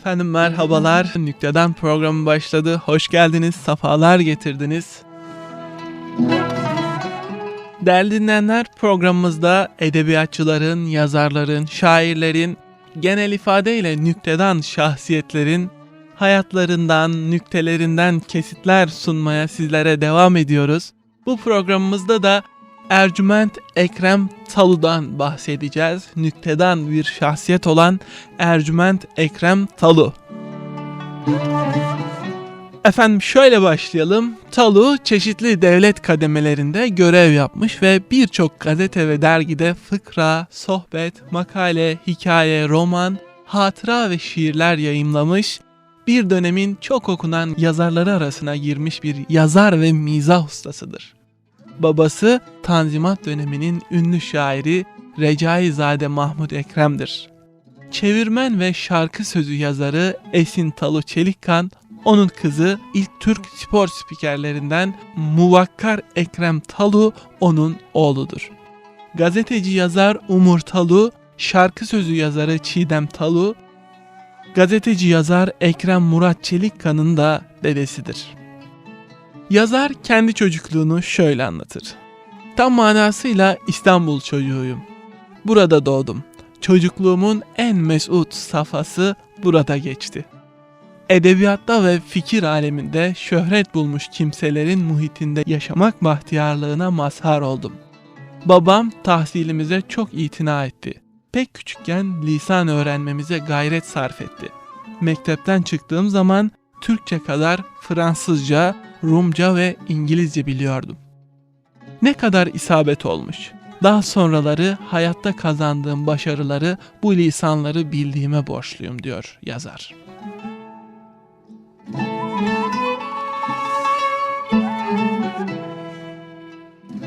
Efendim merhabalar. Nükteden programı başladı. Hoş geldiniz, safalar getirdiniz. Değerli dinleyenler programımızda edebiyatçıların, yazarların, şairlerin, genel ifadeyle nüktedan şahsiyetlerin hayatlarından, nüktelerinden kesitler sunmaya sizlere devam ediyoruz. Bu programımızda da Ercüment Ekrem Talu'dan bahsedeceğiz. Nüktedan bir şahsiyet olan Ercüment Ekrem Talu. Efendim şöyle başlayalım. Talu çeşitli devlet kademelerinde görev yapmış ve birçok gazete ve dergide fıkra, sohbet, makale, hikaye, roman, hatıra ve şiirler yayımlamış. Bir dönemin çok okunan yazarları arasına girmiş bir yazar ve mizah ustasıdır. Babası Tanzimat döneminin ünlü şairi Recaizade Mahmud Ekrem'dir. Çevirmen ve şarkı sözü yazarı Esin Talu Çelikkan, onun kızı ilk Türk spor spikerlerinden Muvakkar Ekrem Talu onun oğludur. Gazeteci yazar Umur Talu, şarkı sözü yazarı Çiğdem Talu, gazeteci yazar Ekrem Murat Çelikkan'ın da dedesidir. Yazar kendi çocukluğunu şöyle anlatır. Tam manasıyla İstanbul çocuğuyum. Burada doğdum. Çocukluğumun en mesut safhası burada geçti. Edebiyatta ve fikir aleminde şöhret bulmuş kimselerin muhitinde yaşamak bahtiyarlığına mazhar oldum. Babam tahsilimize çok itina etti. Pek küçükken lisan öğrenmemize gayret sarf etti. Mektepten çıktığım zaman Türkçe kadar Fransızca, Rumca ve İngilizce biliyordum. Ne kadar isabet olmuş. Daha sonraları hayatta kazandığım başarıları bu lisanları bildiğime borçluyum diyor yazar.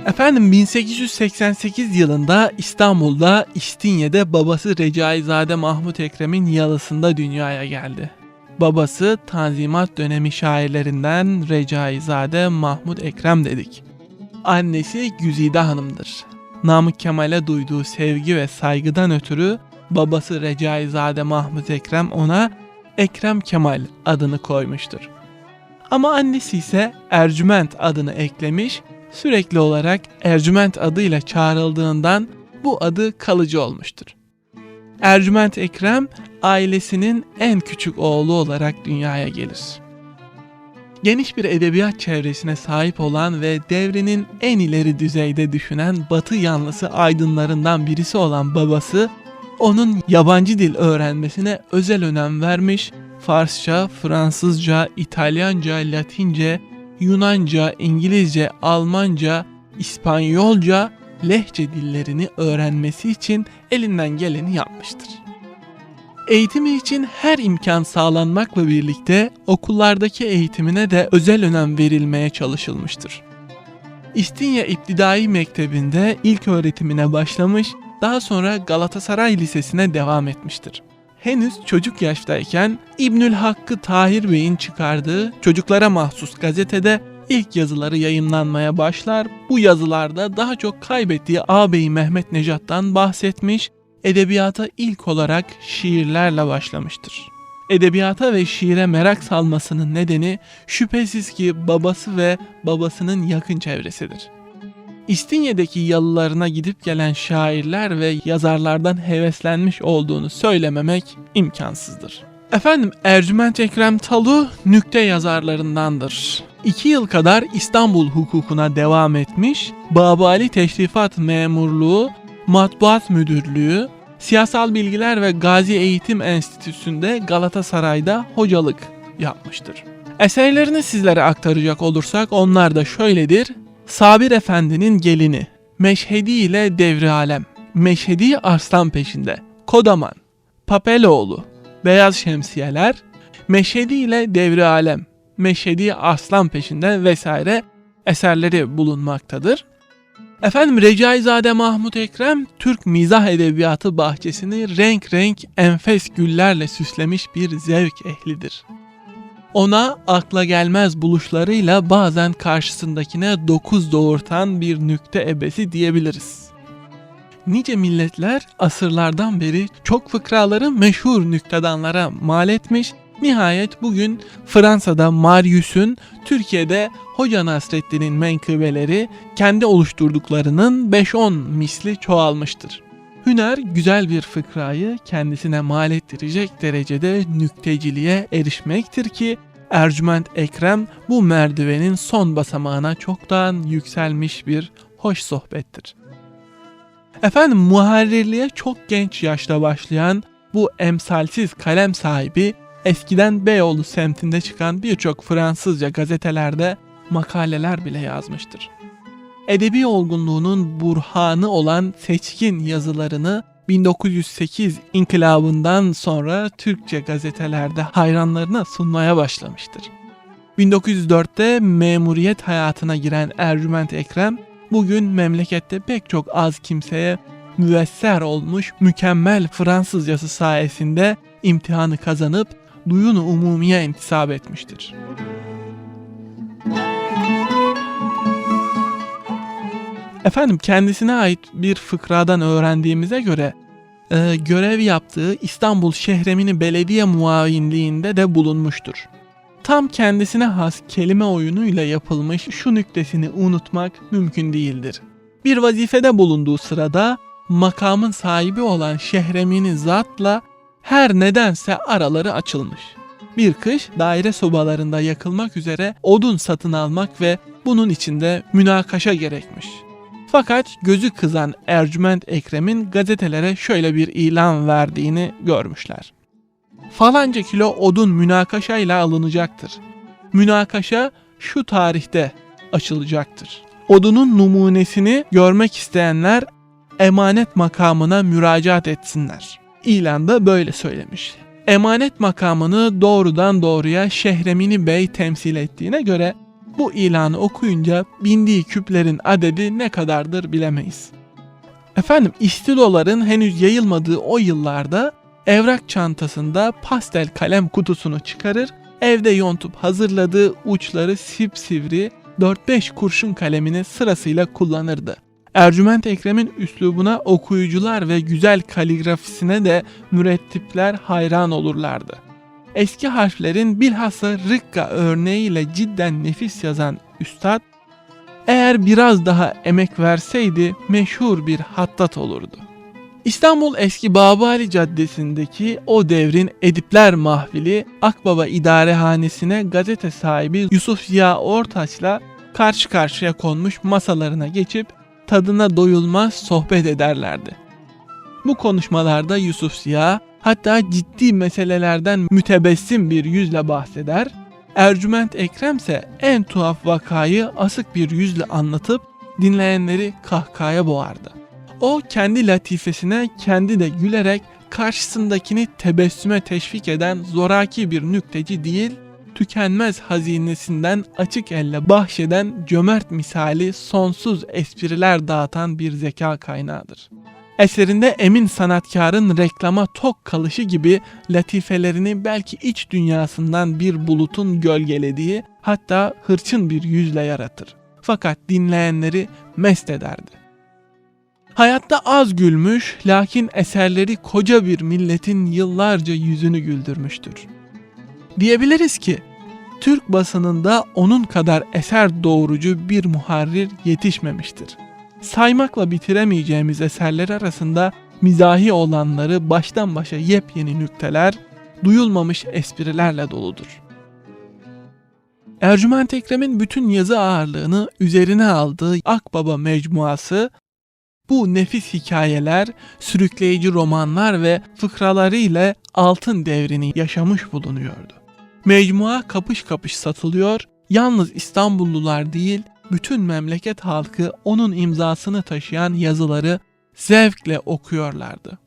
Efendim 1888 yılında İstanbul'da İstinye'de babası Recaizade Mahmut Ekrem'in yalısında dünyaya geldi. Babası Tanzimat dönemi şairlerinden Recaizade Mahmut Ekrem dedik. Annesi Güzide Hanım'dır. Namık Kemal'e duyduğu sevgi ve saygıdan ötürü babası Recaizade Mahmut Ekrem ona Ekrem Kemal adını koymuştur. Ama annesi ise Ercüment adını eklemiş, sürekli olarak Ercüment adıyla çağrıldığından bu adı kalıcı olmuştur. Ercüment Ekrem ailesinin en küçük oğlu olarak dünyaya gelir. Geniş bir edebiyat çevresine sahip olan ve devrinin en ileri düzeyde düşünen batı yanlısı aydınlarından birisi olan babası onun yabancı dil öğrenmesine özel önem vermiş, Farsça, Fransızca, İtalyanca, Latince, Yunanca, İngilizce, Almanca, İspanyolca, lehçe dillerini öğrenmesi için elinden geleni yapmıştır. Eğitimi için her imkan sağlanmakla birlikte okullardaki eğitimine de özel önem verilmeye çalışılmıştır. İstinye İptidai Mektebi'nde ilk öğretimine başlamış, daha sonra Galatasaray Lisesi'ne devam etmiştir. Henüz çocuk yaştayken İbnül Hakkı Tahir Bey'in çıkardığı çocuklara mahsus gazetede ilk yazıları yayımlanmaya başlar. Bu yazılarda daha çok kaybettiği ağabeyi Mehmet Necat'tan bahsetmiş, edebiyata ilk olarak şiirlerle başlamıştır. Edebiyata ve şiire merak salmasının nedeni şüphesiz ki babası ve babasının yakın çevresidir. İstinye'deki yalılarına gidip gelen şairler ve yazarlardan heveslenmiş olduğunu söylememek imkansızdır. Efendim Ercüment Ekrem Talu nükte yazarlarındandır. İki yıl kadar İstanbul hukukuna devam etmiş, Babali Teşrifat Memurluğu, Matbuat Müdürlüğü, Siyasal Bilgiler ve Gazi Eğitim Enstitüsü'nde Galatasaray'da hocalık yapmıştır. Eserlerini sizlere aktaracak olursak onlar da şöyledir. Sabir Efendi'nin gelini, Meşhedi ile Devri Alem, Meşhedi Arslan peşinde, Kodaman, Papeloğlu, Beyaz Şemsiyeler, Meşhedi ile Devri Alem, Meşhedi Arslan peşinde vesaire eserleri bulunmaktadır. Efendim Recaizade Mahmut Ekrem Türk mizah edebiyatı bahçesini renk renk enfes güllerle süslemiş bir zevk ehlidir. Ona akla gelmez buluşlarıyla bazen karşısındakine dokuz doğurtan bir nükte ebesi diyebiliriz. Nice milletler asırlardan beri çok fıkraları meşhur nüktedanlara mal etmiş. Nihayet bugün Fransa'da Marius'un, Türkiye'de Hoca Nasreddin'in menkıbeleri kendi oluşturduklarının 5-10 misli çoğalmıştır. Hüner güzel bir fıkrayı kendisine mal ettirecek derecede nükteciliğe erişmektir ki Ercüment Ekrem bu merdivenin son basamağına çoktan yükselmiş bir hoş sohbettir. Efendim muharrirliğe çok genç yaşta başlayan bu emsalsiz kalem sahibi eskiden Beyoğlu semtinde çıkan birçok Fransızca gazetelerde makaleler bile yazmıştır. Edebi olgunluğunun burhanı olan seçkin yazılarını 1908 inkılabından sonra Türkçe gazetelerde hayranlarına sunmaya başlamıştır. 1904'te memuriyet hayatına giren Ercüment Ekrem bugün memlekette pek çok az kimseye müvesser olmuş mükemmel Fransızcası sayesinde imtihanı kazanıp duyunu umumiye intisap etmiştir. Efendim kendisine ait bir fıkradan öğrendiğimize göre e, görev yaptığı İstanbul Şehremini Belediye Muavinliğinde de bulunmuştur. Tam kendisine has kelime oyunuyla yapılmış şu nüktesini unutmak mümkün değildir. Bir vazifede bulunduğu sırada makamın sahibi olan Şehremini zatla her nedense araları açılmış. Bir kış daire sobalarında yakılmak üzere odun satın almak ve bunun içinde münakaşa gerekmiş. Fakat gözü kızan Ercüment Ekrem'in gazetelere şöyle bir ilan verdiğini görmüşler. Falanca kilo odun münakaşayla alınacaktır. Münakaşa şu tarihte açılacaktır. Odunun numunesini görmek isteyenler emanet makamına müracaat etsinler. İlanda böyle söylemiş. Emanet makamını doğrudan doğruya Şehremini Bey temsil ettiğine göre bu ilanı okuyunca bindiği küplerin adedi ne kadardır bilemeyiz. Efendim istiloların henüz yayılmadığı o yıllarda evrak çantasında pastel kalem kutusunu çıkarır, evde yontup hazırladığı uçları sipsivri 4-5 kurşun kalemini sırasıyla kullanırdı. Ercüment Ekrem'in üslubuna okuyucular ve güzel kaligrafisine de mürettipler hayran olurlardı eski harflerin bilhassa rıkka örneğiyle cidden nefis yazan üstad, eğer biraz daha emek verseydi meşhur bir hattat olurdu. İstanbul Eski Babali Caddesi'ndeki o devrin Edipler Mahfili Akbaba İdarehanesi'ne gazete sahibi Yusuf Ziya Ortaç'la karşı karşıya konmuş masalarına geçip tadına doyulmaz sohbet ederlerdi. Bu konuşmalarda Yusuf Ziya hatta ciddi meselelerden mütebessim bir yüzle bahseder. Ercüment Ekrem ise en tuhaf vakayı asık bir yüzle anlatıp dinleyenleri kahkaya boğardı. O kendi latifesine kendi de gülerek karşısındakini tebessüme teşvik eden zoraki bir nükteci değil, tükenmez hazinesinden açık elle bahşeden cömert misali sonsuz espriler dağıtan bir zeka kaynağıdır. Eserinde emin sanatkarın reklama tok kalışı gibi latifelerini belki iç dünyasından bir bulutun gölgelediği hatta hırçın bir yüzle yaratır. Fakat dinleyenleri mest ederdi. Hayatta az gülmüş lakin eserleri koca bir milletin yıllarca yüzünü güldürmüştür. Diyebiliriz ki Türk basınında onun kadar eser doğurucu bir muharrir yetişmemiştir saymakla bitiremeyeceğimiz eserler arasında mizahi olanları baştan başa yepyeni nükteler, duyulmamış esprilerle doludur. Ercüment Ekrem'in bütün yazı ağırlığını üzerine aldığı Akbaba mecmuası, bu nefis hikayeler, sürükleyici romanlar ve fıkraları ile altın devrini yaşamış bulunuyordu. Mecmua kapış kapış satılıyor, yalnız İstanbullular değil, bütün memleket halkı onun imzasını taşıyan yazıları zevkle okuyorlardı.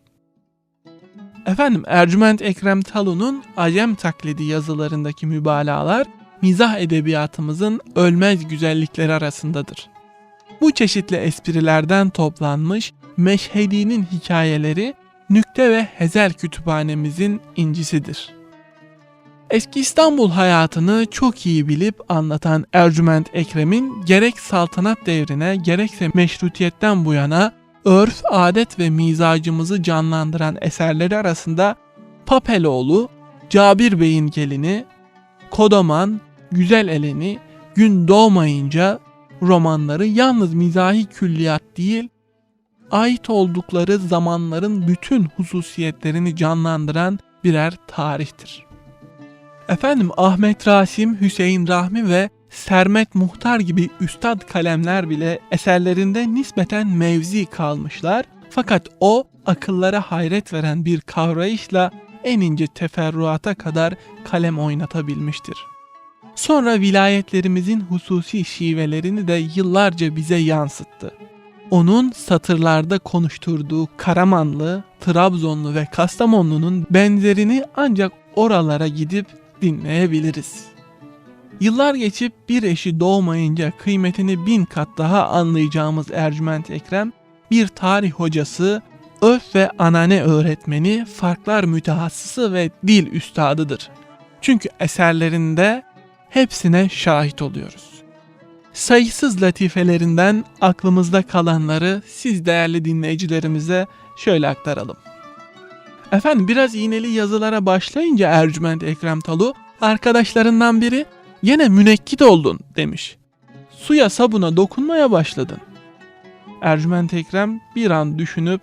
Efendim Ercüment Ekrem Talun'un Acem taklidi yazılarındaki mübalağalar mizah edebiyatımızın ölmez güzellikleri arasındadır. Bu çeşitli esprilerden toplanmış Meşhedi'nin hikayeleri nükte ve hezel kütüphanemizin incisidir. Eski İstanbul hayatını çok iyi bilip anlatan Ercüment Ekrem'in gerek saltanat devrine gerekse meşrutiyetten bu yana örf, adet ve mizacımızı canlandıran eserleri arasında Papeloğlu, Cabir Bey'in gelini, Kodaman, Güzel Eleni, Gün Doğmayınca romanları yalnız mizahi külliyat değil, ait oldukları zamanların bütün hususiyetlerini canlandıran birer tarihtir. Efendim Ahmet Rasim, Hüseyin Rahmi ve Sermet Muhtar gibi üstad kalemler bile eserlerinde nispeten mevzi kalmışlar. Fakat o akıllara hayret veren bir kavrayışla en ince teferruata kadar kalem oynatabilmiştir. Sonra vilayetlerimizin hususi şivelerini de yıllarca bize yansıttı. Onun satırlarda konuşturduğu Karamanlı, Trabzonlu ve Kastamonlu'nun benzerini ancak oralara gidip dinleyebiliriz. Yıllar geçip bir eşi doğmayınca kıymetini bin kat daha anlayacağımız Ercüment Ekrem, bir tarih hocası, öf ve anane öğretmeni, farklar mütehassısı ve dil üstadıdır. Çünkü eserlerinde hepsine şahit oluyoruz. Sayısız latifelerinden aklımızda kalanları siz değerli dinleyicilerimize şöyle aktaralım. Efendim biraz iğneli yazılara başlayınca Ercüment Ekrem Talu arkadaşlarından biri Yine münekkit oldun demiş. Suya sabuna dokunmaya başladın. Ercüment Ekrem bir an düşünüp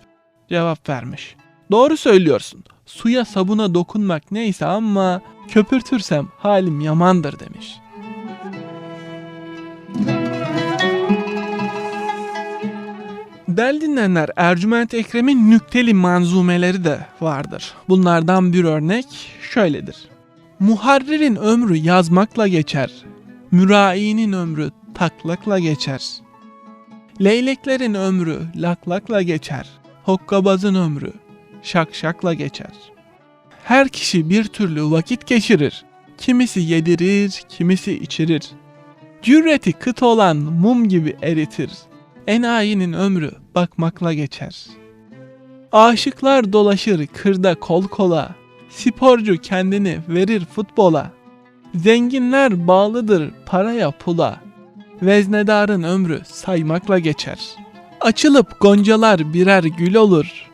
cevap vermiş. Doğru söylüyorsun. Suya sabuna dokunmak neyse ama köpürtürsem halim yamandır demiş. Değerli dinleyenler Ercüment Ekrem'in nükteli manzumeleri de vardır. Bunlardan bir örnek şöyledir. Muharrir'in ömrü yazmakla geçer. Mürai'nin ömrü taklakla geçer. Leyleklerin ömrü laklakla geçer. Hokkabazın ömrü şakşakla geçer. Her kişi bir türlü vakit geçirir. Kimisi yedirir, kimisi içirir. Cürreti kıt olan mum gibi eritir. Enayinin ömrü bakmakla geçer. Aşıklar dolaşır kırda kol kola. Sporcu kendini verir futbola. Zenginler bağlıdır paraya pula. Veznedarın ömrü saymakla geçer. Açılıp goncalar birer gül olur.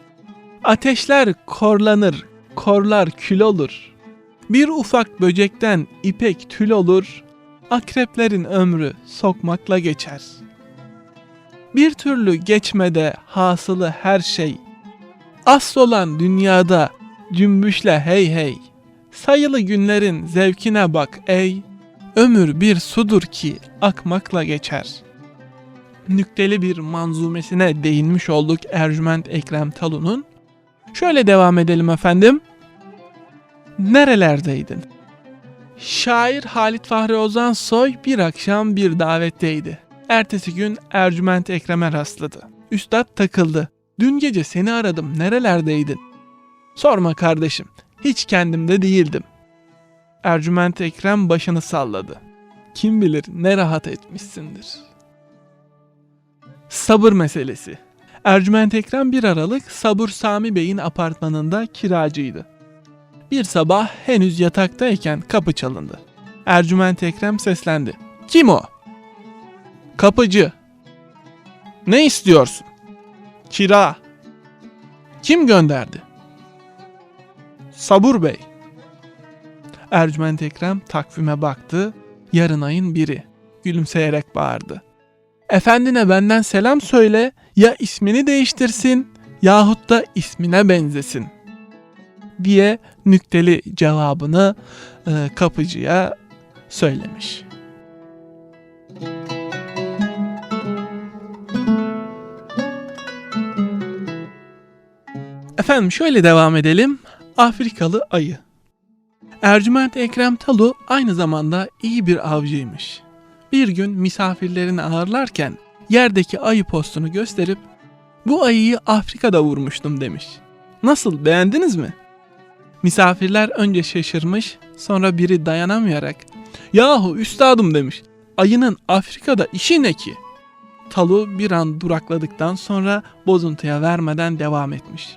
Ateşler korlanır, korlar kül olur. Bir ufak böcekten ipek tül olur. Akreplerin ömrü sokmakla geçer. Bir türlü geçmede hasılı her şey. Asıl olan dünyada cümbüşle hey hey. Sayılı günlerin zevkine bak ey. Ömür bir sudur ki akmakla geçer. Nükteli bir manzumesine değinmiş olduk Ercüment Ekrem Talun'un. Şöyle devam edelim efendim. Nerelerdeydin? Şair Halit Fahri Ozan Soy bir akşam bir davetteydi. Ertesi gün Ercüment Ekrem'e rastladı. Üstad takıldı. Dün gece seni aradım nerelerdeydin? Sorma kardeşim, hiç kendimde değildim. Ercüment Ekrem başını salladı. Kim bilir ne rahat etmişsindir. Sabır meselesi. Ercüment Ekrem bir aralık Sabur Sami Bey'in apartmanında kiracıydı. Bir sabah henüz yataktayken kapı çalındı. Ercüment Ekrem seslendi. Kim o? Kapıcı. Ne istiyorsun? Kira. Kim gönderdi? Sabur Bey. Ercüment Ekrem takvime baktı. Yarın ayın biri. Gülümseyerek bağırdı. Efendine benden selam söyle ya ismini değiştirsin yahut da ismine benzesin diye nükteli cevabını e, kapıcıya söylemiş. Efendim şöyle devam edelim. Afrikalı ayı. Ercüment Ekrem Talu aynı zamanda iyi bir avcıymış. Bir gün misafirlerini ağırlarken yerdeki ayı postunu gösterip bu ayıyı Afrika'da vurmuştum demiş. Nasıl beğendiniz mi? Misafirler önce şaşırmış sonra biri dayanamayarak yahu üstadım demiş ayının Afrika'da işi ne ki? Talu bir an durakladıktan sonra bozuntuya vermeden devam etmiş.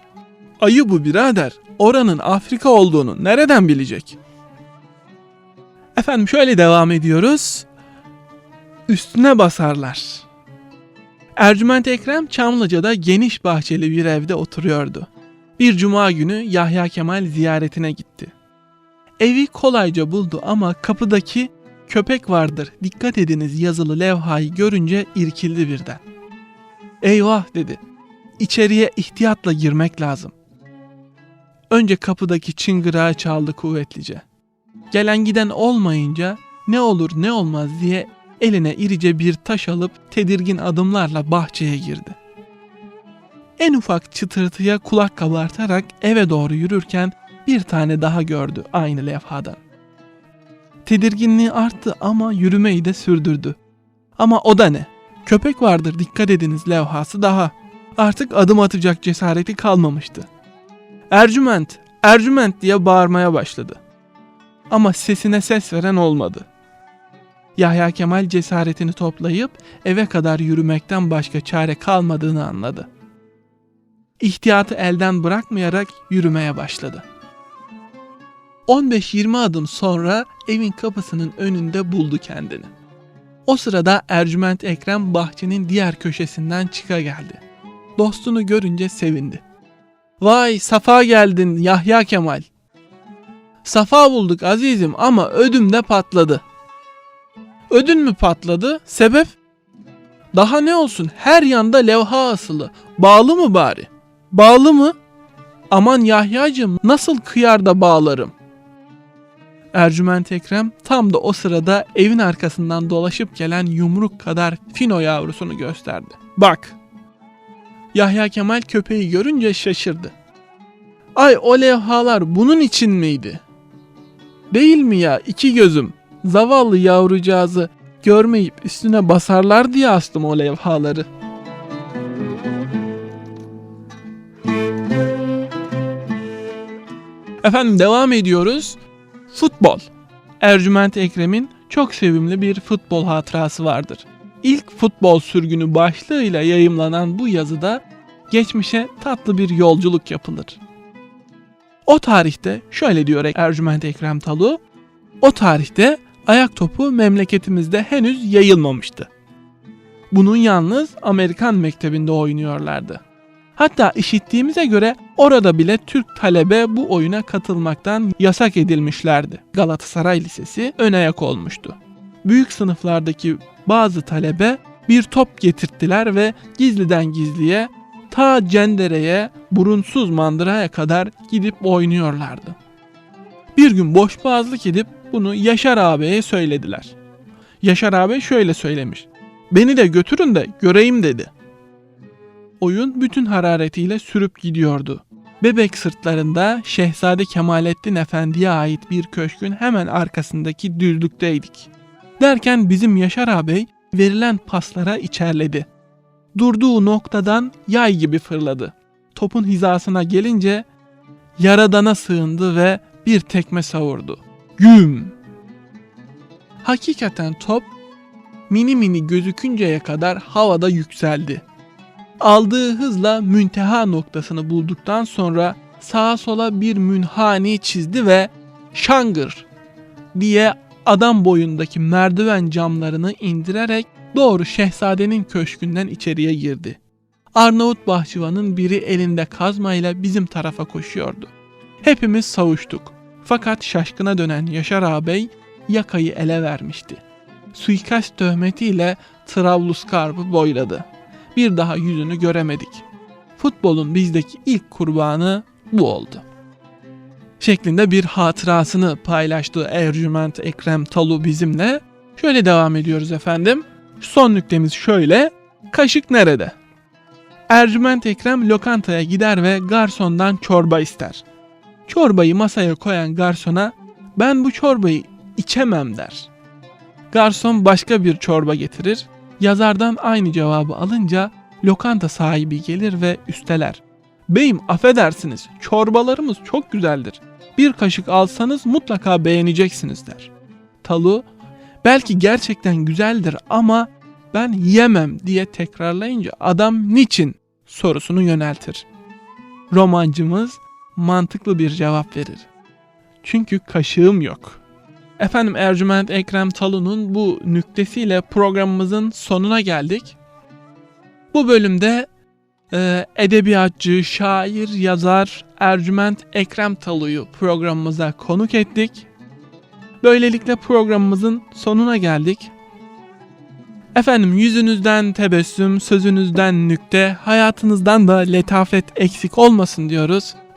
Ayı bu birader. Oranın Afrika olduğunu nereden bilecek? Efendim şöyle devam ediyoruz. Üstüne basarlar. Ercüment Ekrem Çamlıca'da geniş bahçeli bir evde oturuyordu. Bir cuma günü Yahya Kemal ziyaretine gitti. Evi kolayca buldu ama kapıdaki köpek vardır dikkat ediniz yazılı levhayı görünce irkildi birden. Eyvah dedi. İçeriye ihtiyatla girmek lazım. Önce kapıdaki çıngırağı çaldı kuvvetlice. Gelen giden olmayınca ne olur ne olmaz diye eline irice bir taş alıp tedirgin adımlarla bahçeye girdi. En ufak çıtırtıya kulak kabartarak eve doğru yürürken bir tane daha gördü aynı levhadan. Tedirginliği arttı ama yürümeyi de sürdürdü. Ama o da ne? Köpek vardır dikkat ediniz levhası daha. Artık adım atacak cesareti kalmamıştı. Ercüment, Ercüment diye bağırmaya başladı. Ama sesine ses veren olmadı. Yahya Kemal cesaretini toplayıp eve kadar yürümekten başka çare kalmadığını anladı. İhtiyatı elden bırakmayarak yürümeye başladı. 15-20 adım sonra evin kapısının önünde buldu kendini. O sırada Ercüment Ekrem bahçenin diğer köşesinden çıka geldi. Dostunu görünce sevindi. Vay safa geldin Yahya Kemal. Safa bulduk azizim ama ödüm de patladı. Ödün mü patladı? Sebep? Daha ne olsun her yanda levha asılı. Bağlı mı bari? Bağlı mı? Aman Yahyacığım nasıl kıyar da bağlarım? Ercüment Ekrem tam da o sırada evin arkasından dolaşıp gelen yumruk kadar fino yavrusunu gösterdi. Bak! Yahya Kemal köpeği görünce şaşırdı. Ay o levhalar bunun için miydi? Değil mi ya iki gözüm? Zavallı yavrucağızı görmeyip üstüne basarlar diye astım o levhaları. Efendim devam ediyoruz. Futbol. Ercüment Ekrem'in çok sevimli bir futbol hatırası vardır. İlk futbol sürgünü başlığıyla yayımlanan bu yazıda geçmişe tatlı bir yolculuk yapılır. O tarihte şöyle diyor Ercüment Ekrem Talu, o tarihte ayak topu memleketimizde henüz yayılmamıştı. Bunun yalnız Amerikan mektebinde oynuyorlardı. Hatta işittiğimize göre orada bile Türk talebe bu oyuna katılmaktan yasak edilmişlerdi. Galatasaray Lisesi ön ayak olmuştu. Büyük sınıflardaki bazı talebe bir top getirttiler ve gizliden gizliye ta Cendere'ye, burunsuz mandıraya kadar gidip oynuyorlardı. Bir gün boş boğazlık edip bunu Yaşar ağabeye söylediler. Yaşar ağabey şöyle söylemiş. Beni de götürün de göreyim dedi. Oyun bütün hararetiyle sürüp gidiyordu. Bebek sırtlarında Şehzade Kemalettin Efendi'ye ait bir köşkün hemen arkasındaki düzlükteydik. Derken bizim Yaşar ağabey verilen paslara içerledi. Durduğu noktadan yay gibi fırladı. Topun hizasına gelince yaradana sığındı ve bir tekme savurdu. Güm! Hakikaten top mini mini gözükünceye kadar havada yükseldi. Aldığı hızla münteha noktasını bulduktan sonra sağa sola bir münhani çizdi ve şangır diye adam boyundaki merdiven camlarını indirerek doğru şehzadenin köşkünden içeriye girdi. Arnavut bahçıvanın biri elinde kazmayla bizim tarafa koşuyordu. Hepimiz savuştuk. Fakat şaşkına dönen Yaşar ağabey yakayı ele vermişti. Suikast töhmetiyle Trablusgarb'ı boyladı. Bir daha yüzünü göremedik. Futbolun bizdeki ilk kurbanı bu oldu. Şeklinde bir hatırasını paylaştı Ercüment Ekrem Talu bizimle. Şöyle devam ediyoruz efendim. Son nüktemiz şöyle. Kaşık nerede? Ercüment Ekrem lokantaya gider ve garsondan çorba ister. Çorbayı masaya koyan garsona ben bu çorbayı içemem der. Garson başka bir çorba getirir. Yazardan aynı cevabı alınca lokanta sahibi gelir ve üsteler. Beyim affedersiniz çorbalarımız çok güzeldir. Bir kaşık alsanız mutlaka beğeneceksiniz der. Talu belki gerçekten güzeldir ama ben yemem diye tekrarlayınca adam niçin sorusunu yöneltir. Romancımız mantıklı bir cevap verir. Çünkü kaşığım yok. Efendim Ercüment Ekrem Talu'nun bu nüktesiyle programımızın sonuna geldik. Bu bölümde e, edebiyatçı, şair, yazar Ercüment Ekrem Talu'yu programımıza konuk ettik. Böylelikle programımızın sonuna geldik. Efendim yüzünüzden tebessüm, sözünüzden nükte, hayatınızdan da letafet eksik olmasın diyoruz.